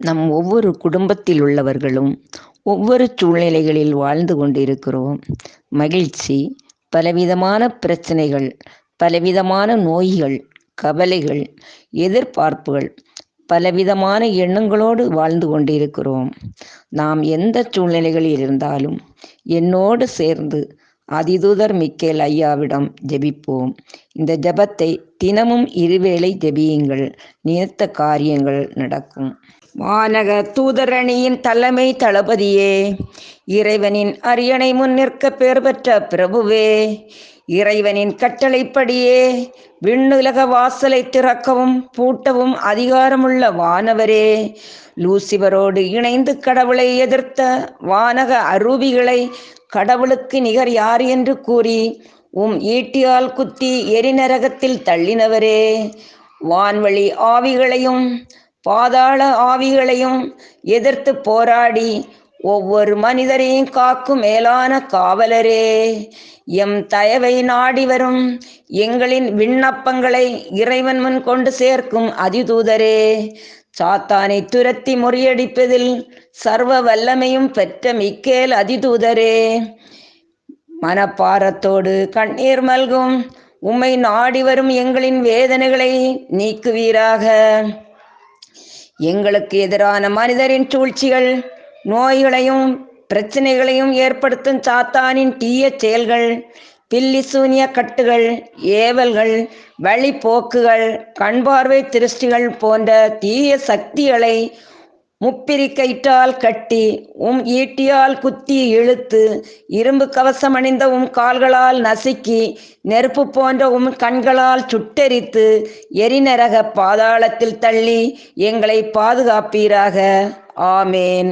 நம் ஒவ்வொரு குடும்பத்தில் உள்ளவர்களும் ஒவ்வொரு சூழ்நிலைகளில் வாழ்ந்து கொண்டிருக்கிறோம். மகிழ்ச்சி பலவிதமான பிரச்சனைகள் பலவிதமான நோய்கள் கவலைகள் எதிர்பார்ப்புகள் பலவிதமான எண்ணங்களோடு வாழ்ந்து கொண்டிருக்கிறோம். நாம் எந்த சூழ்நிலைகளில் இருந்தாலும் என்னோடு சேர்ந்து அதிதூதர் மிக்கேல் ஐயாவிடம் ஜெபிப்போம். இந்த ஜெபத்தை தினமும் இருவேளை ஜெபியுங்கள். நினைத்த காரியங்கள் நடக்கும். வானக தூதரணியின் தலைமை தளபதியே இறைவனின் அரியணை முன் நிற்க பெயர் பெற்ற பிரபுவே இறைவனின் கட்டளைப்படியே விண்ணுலக வாசலை திறக்கவும் பூட்டவும் அதிகாரமுள்ள வானவரே லூசிபரோடு இணைந்து கடவுளை எதிர்த்த வானக அரூபிகளை கடவுளுக்கு நிகர் யார் என்று கூறி உம் ஈட்டியால் குத்தி எரிநரகத்தில் தள்ளினவரே வான்வழி ஆவிகளையும் பாதாள ஆவிகளையும் எதிர்த்து போராடி ஒவ்வொரு மனிதரையும் காக்கும் மேலான காவலரே. எம் தயவை நாடி வரும் எங்களின் விண்ணப்பங்களை இறைவன் முன் கொண்டு சேர்க்கும் அதிதூதரே. சாத்தானை துரத்தி முறியடிப்பதில் சர்வ வல்லமையும் பெற்ற மிக்கேல் அதிதூதரே. மனப்பாரத்தோடு கண்ணீர் மல்கும் உம்மை நாடி வரும் எங்களின் வேதனைகளை நீக்குவீராக. எங்களுக்கு எதிரான மனிதரின் சூழ்ச்சிகள் நோய்களையும் பிரச்சனைகளையும் ஏற்படுத்தும் சாத்தானின் தீய செயல்கள் பில்லி சூனிய கட்டுகள் ஏவல்கள் வழிப்போக்குகள் கண்பார்வை திருஷ்டிகள் போன்ற தீய சக்திகளை முப்பிரிக்கயிற்றால் கட்டி உம் ஈட்டியால் குத்தி இழுத்து இரும்பு கவசம் அணிந்த உம் கால்களால் நசுக்கி நெருப்பு போன்ற உம் கண்களால் சுட்டெரித்து எரிநரக பாதாளத்தில் தள்ளி எங்களை பாதுகாப்பீராக. ஆமேன்.